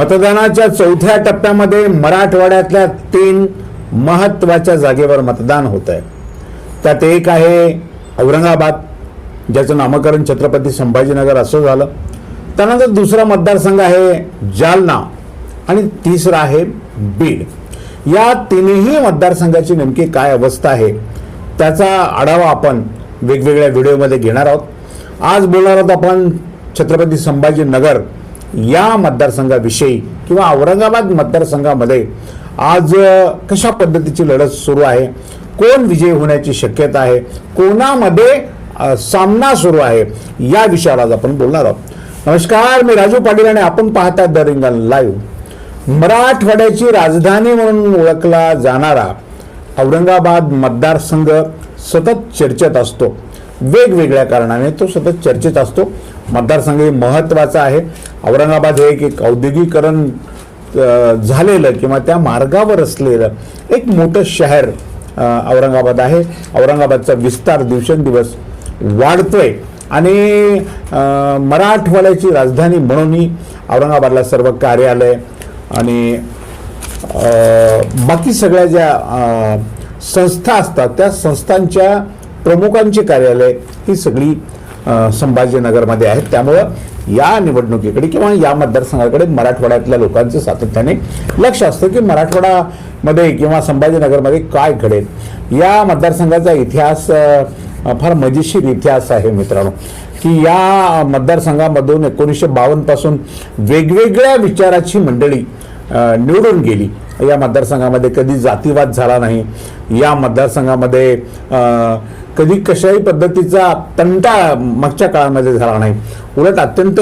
मतदानाच्या चौथ्या टप्प्यामध्ये मराठवाड्यातल्या तीन महत्त्वाच्या जागेवर मतदान होत आहे त्यात एक आहे औरंगाबाद ज्याचं नामकरण छत्रपती संभाजीनगर असं झालं. त्यानंतर दुसरा मतदारसंघ आहे जालना आणि तिसरा आहे बीड. या तिन्ही मतदारसंघाची नेमकी काय अवस्था आहे त्याचा आढावा आपण वेगवेगळ्या व्हिडिओमध्ये घेणार आहोत. आज बोलणार आहोत आपण छत्रपती संभाजीनगर या मतदारसंघाविषयी किंवा औरंगाबाद मतदारसंघामध्ये आज कशा पद्धतीची लढत सुरू आहे? कोण विजयी होण्याची शक्यता आहे? कोणामध्ये सामना सुरू आहे? या विषयावर आज आपण बोलणार आहोत. नमस्कार मी राजू पाटील आणि आपण पाहतात द रिंगण लाईव्ह. मराठवाड्याची राजधानी म्हणून ओळखला जाणारा औरंगाबाद मतदारसंघ सतत चर्चेत असतो. वेगवेगळ्या कारणाने तो सतत चर्चेत असतो. मतदारसंघ हे महत्त्वाचा आहे. औरंगाबाद हे एक एक औद्योगिकरण झालेलं किंवा त्या मार्गावर असलेलं एक मोठं शहर औरंगाबाद आहे. औरंगाबादचा विस्तार दिवसेंदिवस वाढतोय. आणि मराठवाड्याची राजधानी म्हणूनही औरंगाबादला सर्व कार्यालय आणि बाकी सगळ्या ज्या संस्था असतात त्या संस्थांच्या प्रमुखांची कार्यालय ही सगळी संभाजीनगरमध्ये आहेत. त्यामुळं या निवडणुकीकडे किंवा या मतदारसंघाकडे मराठवाड्यातल्या लोकांचं सातत्याने लक्ष असतं की मराठवाडामध्ये किंवा संभाजीनगरमध्ये काय घडेल. या मतदारसंघाचा इतिहास फार मजेशीर इतिहास आहे मित्रांनो की या मतदारसंघामधून एकोणीसशे बावन्नपासून वेगवेगळ्या विचाराची मंडळी निवडून गेली. या मतदारसंघामध्ये कधी जातीवाद झाला नाही या मतदारसंघामध्ये कधी कशाही पद्धतीचा तंटा मागच्या काळामध्ये झाला नाही. उलट अत्यंत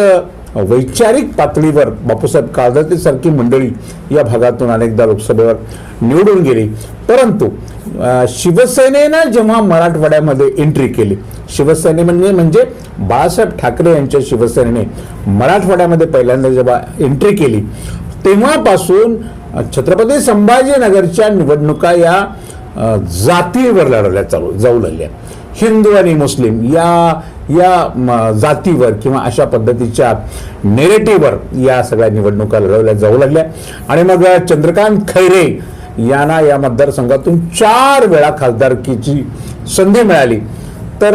वैचारिक पातळीवर बापूसाहेब काळजातीसारखी मंडळी या भागातून अनेकदा लोकसभेवर निवडून गेली. परंतु शिवसेनेनं जेव्हा मराठवाड्यामध्ये एंट्री केली शिवसेने म्हणजे म्हणजे बाळासाहेब ठाकरे यांच्या शिवसेनेने मराठवाड्यामध्ये पहिल्यांदा जेव्हा एंट्री केली तेव्हापासून छत्रपती संभाजीनगरच्या निवडणुका या जातीवर लढवल्या चालू जाऊ लागल्या. हिंदू आणि मुस्लिम या या म, जातीवर किंवा अशा पद्धतीच्या नेरेटिव्हवर या सगळ्या निवडणुका लढवल्या जाऊ लागल्या. आणि मग चंद्रकांत खैरे यांना या मतदारसंघातून चार वेळा खासदारकीची संधी मिळाली. तर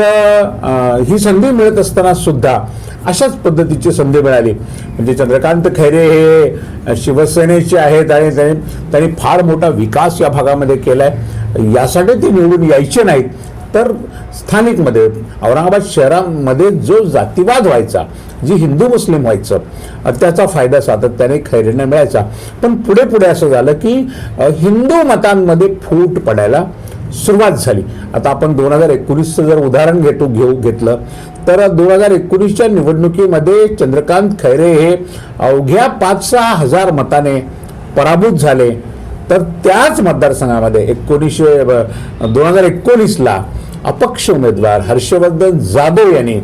ही संधी मिळत असताना सुद्धा अशाच पद्धतीची संधी मिळाली. म्हणजे चंद्रकांत खैरे हे शिवसेनेचे आहेत आणि त्यांनी त्यांनी फार मोठा विकास या भागामध्ये केला आहे यासाठी ते निवडून यायचे नाहीत. तर स्थानिकमध्ये औरंगाबाद शहरामध्ये जो जातीवाद व्हायचा जी हिंदू मुस्लिम व्हायचं त्याचा फायदा सातत्याने खैरेंना मिळायचा. पण पुढे पुढे असं झालं की हिंदू मतांमध्ये फूट पडायला सुरुवात झाली. आता आपण दोन हजार एकोणीसचं जर उदाहरण घेतो घेऊ घेतलं तर दोन हजार एकोणीसच्या निवडणुकीमध्ये चंद्रकांत खैरे हे अवघ्या पाच सहा हजार मताने पराभूत झाले. तर त्याच मतदारसंघामध्ये एकोणीसशे दोन हजार एकोणीसला अपक्ष उमेदवार हर्षवर्धन जाधव यांनी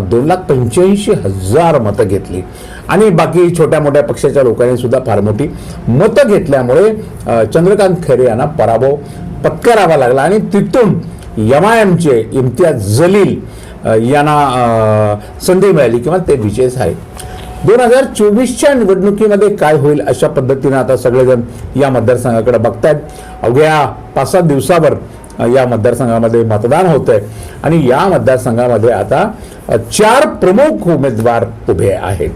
दोन लाख पंच्याऐंशी हजार मतं घेतली. आणि बाकी छोट्या मोठ्या पक्षाच्या लोकांनी सुद्धा फार मोठी मतं घेतल्यामुळे चंद्रकांत खैरे यांना पराभव पत्करावा लागला. आणि तिथून एम आय एमचे इम्तियाज जलील यांना संधी मिळाली किंवा ते विजय झाले. दोन हजार चोवीसच्या निवडणुकीमध्ये काय होईल अशा पद्धतीनं आता सगळेजण या मतदारसंघाकडे बघतायत. अवघ्या पाच सात दिवसावर या मतदारसंघामध्ये मतदान होत आहे आणि या मतदारसंघामध्ये आता चार प्रमुख उमेदवार उभे आहेत.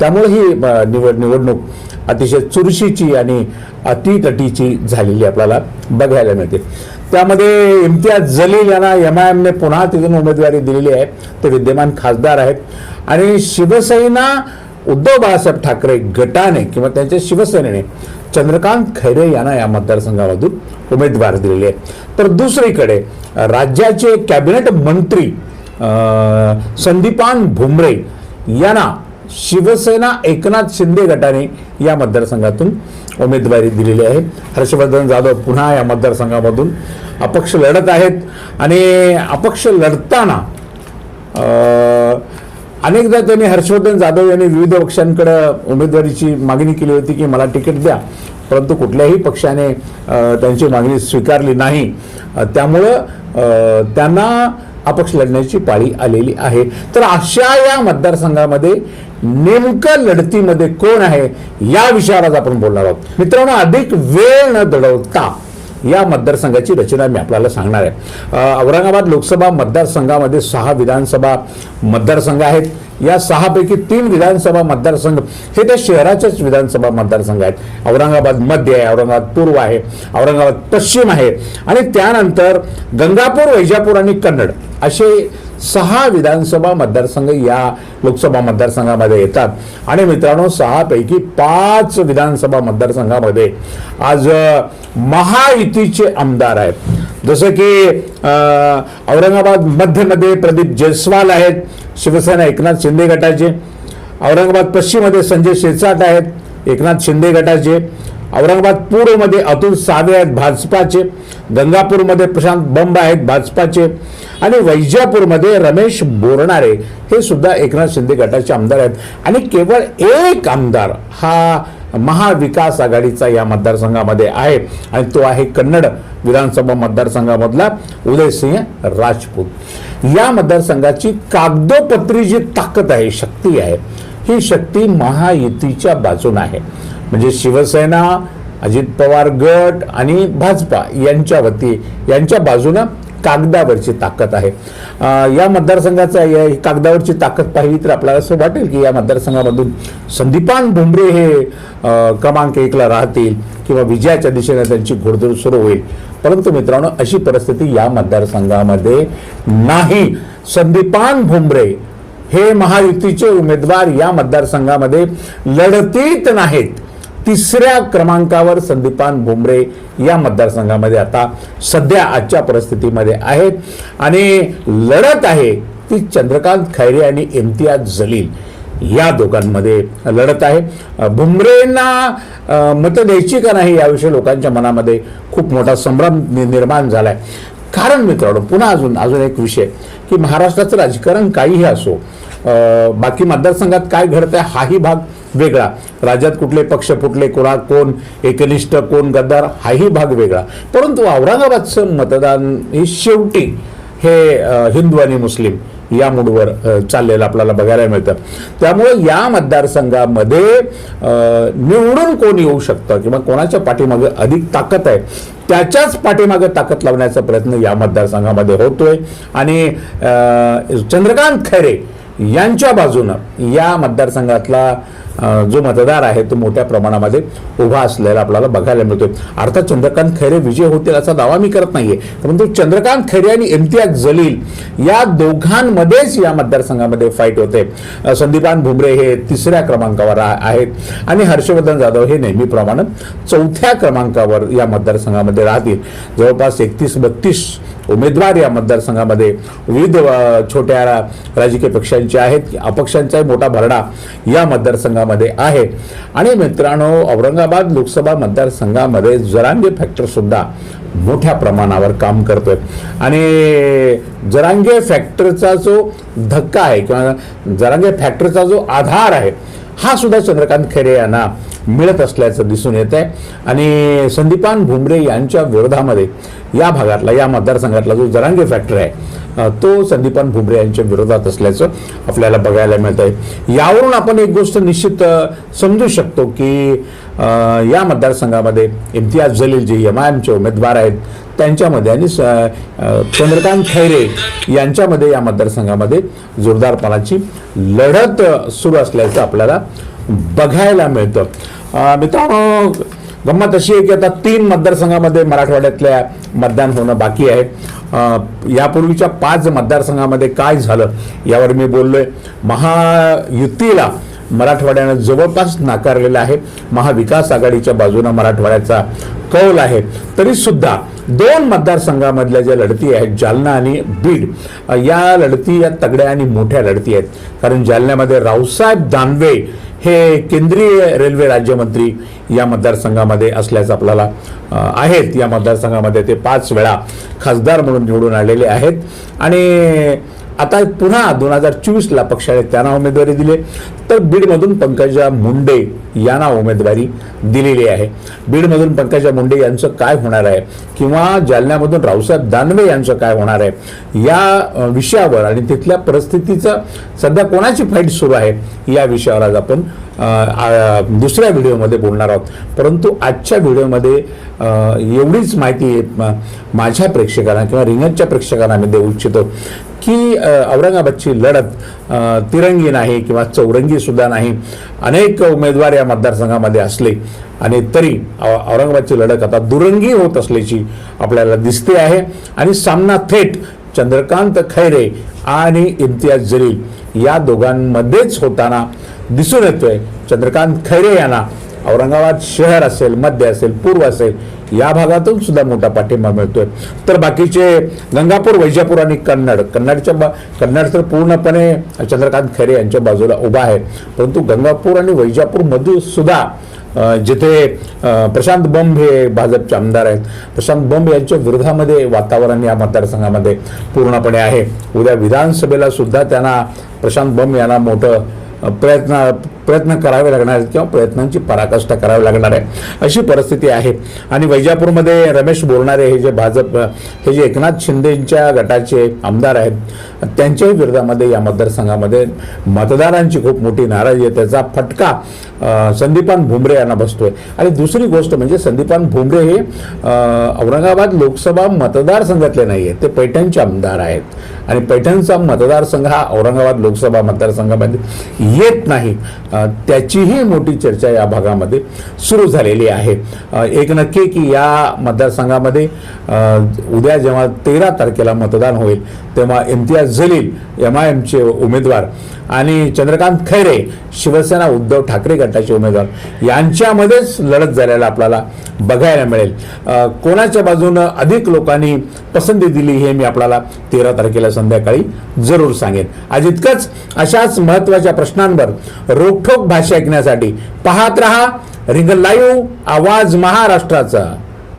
त्यामुळे ही निवड निवडणूक अतिशय चुरशीची आणि अटीतटीची झालेली आपल्याला बघायला मिळते. त्यामध्ये इम्तियाज जलील यांना एम आय एमने पुन्हा तिथून उमेदवारी दिलेली आहे. ते विद्यमान खासदार आहेत. आणि शिवसेना उद्धव बाळासाहेब ठाकरे गटाने किंवा त्यांच्या शिवसेनेने चंद्रकांत खैरे यांना या मतदारसंघामधून उमेदवार दिलेले आहे तर दुसरीकडे राज्याचे कॅबिनेट मंत्री संदीपान भुमरे यांना शिवसेना एकनाथ शिंदे गटाने या मतदारसंघातून उमेदवारी दिलेली आहे. हर्षवर्धन जाधव पुन्हा या मतदारसंघामधून अपक्ष लढत आहेत आणि अपक्ष लढताना अनेकदा त्यांनी हर्षवर्धन जाधव यांनी विविध पक्षांकडे उमेदवारीची मागणी केली होती की मला तिकीट द्या. परंतु कुठल्याही पक्षाने त्यांची मागणी स्वीकारली नाही. त्यामुळं त्यांना अपक्ष लढण्याची पाळी आलेली आहे. तर अशा या मतदारसंघामध्ये नेमकं लढतीमध्ये कोण आहे या विषयावर आज आपण बोलणार आहोत. मित्रांनो अधिक वेळ न दडवता या मतदारसंघाची रचना मी आपल्याला सांगणार आहे. औरंगाबाद लोकसभा मतदारसंघामध्ये सहा विधानसभा मतदारसंघ आहेत. या सहापैकी तीन विधानसभा मतदारसंघ हे त्या शहराचेच विधानसभा मतदारसंघ आहेत. औरंगाबाद मध्य आहे औरंगाबाद पूर्व आहे औरंगाबाद पश्चिम आहे. आणि त्यानंतर गंगापूर वैजापूर आणि कन्नड असे सहा विधानसभा मतदारसंघ या लोकसभा मतदारसंघामध्ये येतात. आणि मित्रांनो सहापैकी पाच विधानसभा मतदारसंघामध्ये आज महायुतीचे आमदार आहेत. जसं की औरंगाबाद मध्यमध्ये प्रदीप जयस्वाल आहेत शिवसेना एकनाथ शिंदे गटाचे. औरंगाबाद पश्चिममध्ये संजय शिरसाट आहेत एकनाथ शिंदे गटाचे. औरंगाबाद पूर्वमध्ये अतुल सावे आहेत भाजपाचे गंगापूरमध्ये प्रशांत बंब आहेत भाजपाचे आणि वैजापूरमध्ये रमेश बोरणारे. हे सुद्धा एकनाथ शिंदे गटाचे आमदार आहेत. आणि केवळ एक आमदार हा महाविकास आघाडीचा या मतदारसंघामध्ये आहे आणि तो आहे कन्नड विधानसभा मतदारसंघामधला उदयसिंह राजपूत. या मतदारसंघाची कागदोपत्री जी ताकद आहे शक्ती आहे ही शक्ती महायुतीच्या बाजून आहे. म्हणजे शिवसेना अजित पवार गट आणि भाजपा यांच्या वती यांच्या बाजूनं कागदावरची ताकद आहे. या मतदारसंघाचा या कागदावरची ताकद पाहिली तर आपल्याला असं वाटेल की या मतदारसंघामधून संदीपान भुमरे हे क्रमांक एकला राहतील किंवा विजयाच्या दिशेने त्यांची घोडदौड सुरू होईल. परंतु मित्रांनो अशी परिस्थिती या मतदारसंघामध्ये नाही. संदीपान भुमरे हे महायुतीचे उमेदवार या मतदारसंघामध्ये लढतीत नाहीत. तिसऱ्या क्रमांकावर संदीपान भुमरे या मतदारसंघामध्ये आता सध्या आजच्या परिस्थितीमध्ये आहेत. आणि लढत आहे ती चंद्रकांत खैरे आणि इम्तियाज जलील या दोघांमध्ये लढत आहे. भुमरेंना मतं द्यायची का नाही याविषयी लोकांच्या मनामध्ये खूप मोठा संभ्रम निर्माण झाला आहे कारण मित्रांनो पुन्हा अजून अजून एक विषय की महाराष्ट्राचं राजकारण काहीही असो बाकी मतदारसंघात काय घडतं आहे हाही भाग वेगळा. राज्यात कुठले पक्ष फुटले कोणा कोण एकनिष्ठ कोण गद्दार हाही भाग वेगळा. परंतु औरंगाबादचं मतदान हे शेवटी हे हिंदू आणि मुस्लिम या मूडवर चाललेलं आपल्याला बघायला मिळतं. त्यामुळे या मतदारसंघामध्ये निवडून कोण येऊ शकतं किंवा कोणाच्या पाठीमागे अधिक ताकद आहे त्याच्याच पाठीमागे ताकद लावण्याचा प्रयत्न या मतदारसंघामध्ये होतोय. आणि चंद्रकांत खैरे यांच्या बाजूनं या मतदारसंघातला जो मतदार आहे तो मोठ्या प्रमाणामध्ये उभा असलेला आपल्याला बघायला मिळतोय. अर्थात चंद्रकांत खैरे विजय होतील असा दावा मी करत नाहीये. परंतु चंद्रकांत खैरे आणि इम्तियाज जलील या दोघांमध्येच या मतदारसंघामध्ये फाईट होते. संदीपान भुमरे हे तिसऱ्या क्रमांकावर आहेत आणि हर्षवर्धन जाधव हे नेहमीप्रमाणे चौथ्या क्रमांकावर या मतदारसंघामध्ये राहतील. जवळपास एकतीस बत्तीस उमेदवार या मतदारसंघामध्ये विविध छोट्या राजकीय पक्षांचे आहेत अपक्षांचाही मोठा भरडा या मतदारसंघामध्ये आहे. आणि मित्रांनो औरंगाबाद लोकसभा मतदारसंघामध्ये जरांगे फॅक्टरसुद्धा मोठ्या प्रमाणावर काम करतोय. आणि जरांगे फॅक्टरचा जो धक्का आहे किंवा जरांगे फॅक्टरचा जो आधार आहे हा सुद्धा चंद्रकांत खैरे यांना मिळत असल्याचं दिसून येत आहे आणि संदीपान भुमरे यांच्या विरोधामध्ये या भागातला या मतदारसंघातला जो जरांगे फॅक्टर आहे तो संदीपान भुमरे यांच्या विरोधात असल्याचं आपल्याला बघायला मिळत आहे यावरून आपण एक गोष्ट निश्चित समजू शकतो की या मतदारसंघामध्ये इम्तियाज जलील जे एम आय एमचे उमेदवार आहेत त्यांच्यामध्ये आणि स- चंद्रकांत खैरे यांच्यामध्ये या मतदारसंघामध्ये जोरदारपणाची लढत सुरू असल्याचं आपल्याला बघायला मिळतं. मित्रांनो गंमत अशी आहे की आता तीन मतदारसंघामध्ये मराठवाड्यातल्या मतदान होणं बाकी आहे. यापूर्वीच्या पाच मतदारसंघामध्ये काय झालं यावर मी बोललोय. महायुतीला मराठवाड्यानं जवळपास नाकारलेलं आहे. महाविकास आघाडीच्या बाजूनं मराठवाड्याचा कौल आहे. तरी सुद्धा दोन मतदारसंघामधल्या ज्या लढती आहेत जालना आणि बीड या लढती या तगड्या आणि मोठ्या लढती आहेत. कारण जालन्यामध्ये रावसाहेब दानवे हे केंद्रीय रेल्वे राज्यमंत्री या मतदारसंघामध्ये असल्याचं आपल्याला आहेत. या मतदारसंघामध्ये ते पाच वेळा खासदार म्हणून निवडून आलेले आहेत. आणि आता पुन्हा दोन हजार चोवीसला पक्षाने त्यांना उमेदवारी दिली तर बीडमधून पंकजा मुंडे यांना उमेदवारी दिलेली आहे. बीडमधून पंकजा मुंडे यांचं काय होणार आहे? किंवा जालन्यामधून रावसाहेब दानवे यांचं काय होणार आहे? या विषयावर आणि तिथल्या परिस्थितीचं सध्या कोणाची फाईट सुरू आहे? या विषयावर आज आपण दुसऱ्या व्हिडिओमध्ये बोलणार आहोत. परंतु आजच्या व्हिडिओमध्ये एवढीच माहिती माझ्या प्रेक्षकांना किंवा रिंगणच्या प्रेक्षकांना मी देऊ इच्छितो. की औरंगाबादची लढत तिरंगी नाही किंवा चौरंगी सुद्धा नाही. अनेक उमेदवार या मतदारसंघामध्ये असले आणि तरी औरंगाबादची लढत आता दुरंगी होत असल्याची आपल्याला दिसते आहे. आणि सामना थेट चंद्रकांत खैरे आणि इम्तियाज जलील या दोघांमध्येच होताना दिसून येतोय. चंद्रकांत खैरे यांना औरंगाबाद शहर असेल मध्य असेल पूर्व असेल या भागातून सुद्धा मोठा पाठिंबा मिळतोय. तर बाकीचे गंगापूर वैजापूर आणि कन्नड. कन्नडच्या बा कन्नड तर पूर्णपणे चंद्रकांत खैरे यांच्या बाजूला उभा आहे. परंतु गंगापूर आणि वैजापूरमध्ये सुद्धा जिथे प्रशांत बंब हे भाजपचे आमदार आहेत. प्रशांत बंब यांच्या विरोधामध्ये वातावरण या मतदारसंघामध्ये पूर्णपणे आहे. उद्या विधानसभेला सुद्धा त्यांना प्रशांत बंब यांना मोठं प्रयत्न प्रयत्न करावे लागणार आहेत किंवा प्रयत्नांची पराकाष्ठा करावी लागणार आहे. अशी परिस्थिती आहे. आणि वैजापूरमध्ये रमेश बोरणारे हे जे भाजप हे जे एकनाथ शिंदेच्या गटाचे आमदार आहेत त्यांच्याही विरोधामध्ये या मतदारसंघामध्ये मतदारांची खूप मोठी नाराजी आहे. त्याचा फटका संदीपान भुमरे यांना बसतोय. आणि दुसरी गोष्ट म्हणजे संदीपान भुमरे हे औरंगाबाद लोकसभा मतदारसंघातले नाही आहेत ते पैठणचे आमदार आहेत. आणि पैठणचा मतदारसंघ हा औरंगाबाद लोकसभा मतदारसंघामध्ये येत नाही. त्याचीही मोठी चर्चा या भागामध्ये सुरू झालेली आहे. एक नक्की की या मतदारसंघामध्ये उद्या जेव्हा तेरा तारखेला मतदान होईल तेव्हा इम्तियाज जलील एम आय एमचे उमेदवार आणि चंद्रकांत खैरे शिवसेना उद्धव ठाकरे गटाचे उमेदवार यांच्यामध्येच लढत झालेला आपल्याला बघायला मिळेल. कोणाच्या बाजूनं अधिक लोकांनी पसंती दिली हे मी आपल्याला तेरा तारखेला संध्याकाळी जरूर सांगेन. आज इतकंच अशाच महत्त्वाच्या प्रश्नांवर रोखोक भाषा ऐकण्यासाठी पाहत रहा रिंग लाईव्ह आवाज महाराष्ट्राचा.